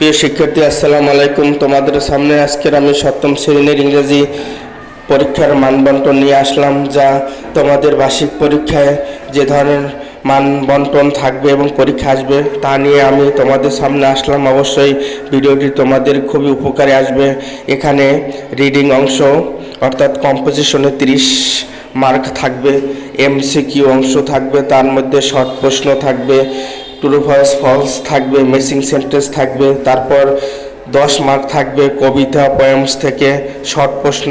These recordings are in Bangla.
প্রিয় শিক্ষার্থী, আসসালামু আলাইকুম। তোমাদের সামনে আজকের আমি সপ্তম শ্রেণির ইংরেজি পরীক্ষার মানবন্টন নিয়ে আসলাম, যা তোমাদের বার্ষিক পরীক্ষায় যে ধরনের মান বন্টন থাকবে এবং পরীক্ষা আসবে তা নিয়ে আমি তোমাদের সামনে আসলাম। অবশ্যই ভিডিওটি তোমাদের খুবই উপকারে আসবে। এখানে রিডিং অংশ, অর্থাৎ কম্পোজিশনে তিরিশ মার্ক থাকবে এমসিকিউ অংশ থাকবে, তার মধ্যে শর্ট প্রশ্ন থাকবে ট্রু ভয়েস ফলস থাকবে মেসিং সেন্টেন্স থাকবে, তারপর দশ মার্ক থাকবে কবিতা পয়েমস থেকে শর্ট প্রশ্ন,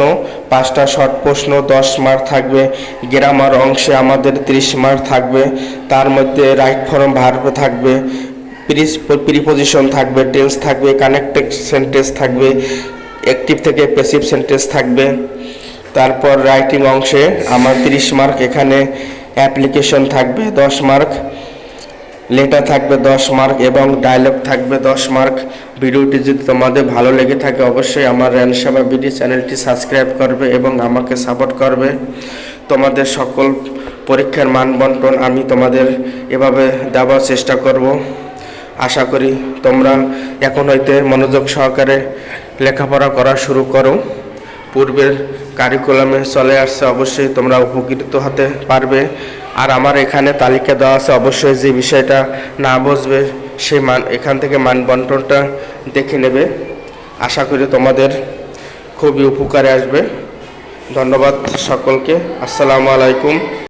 পাঁচটা শর্ট প্রশ্ন, দশ মার্ক থাকবে গ্রামার অংশে আমাদের তিরিশ মার্ক থাকবে, তার মধ্যে রাইট ফর্ম ভার্ব থাকবে প্রিপোজিশন থাকবে টেন্স থাকবে কানেক্টেড সেন্টেন্স থাকবে অ্যাক্টিভ থেকে প্যাসিভ সেন্টেন্স থাকবে, তারপর রাইটিং অংশে আমার তিরিশ মার্ক এখানে অ্যাপ্লিকেশন থাকবে, দশ মার্ক লেটার থাকবে দশ মার্ক এবং ডায়লগ থাকবে দশ মার্ক ভিডিওটি যদি তোমাদের ভালো লেগে থাকে, অবশ্যই আমার র্যানসামা বিডি চ্যানেলটি সাবস্ক্রাইব করবে এবং আমাকে সাপোর্ট করবে। তোমাদের সকল পরীক্ষার মান বন্টন আমি তোমাদের এভাবে দেওয়ার চেষ্টা করব। আশা করি তোমরা এখন হইতে মনোযোগ সহকারে লেখাপড়া করা শুরু করো। পূর্বের কারিকুলামে চলে আসছে, অবশ্যই তোমরা উপকৃত হতে পারবে। আর আমার এখানে তালিকা দেওয়া আছে, অবশ্যই যে বিষয়টা না বুঝবে, সে মান, এখান থেকে মান বন্টনটা দেখে নেবে। আশা করি তোমাদের খুবই উপকারে আসবে। ধন্যবাদ সকলকে। আসসালামু আলাইকুম।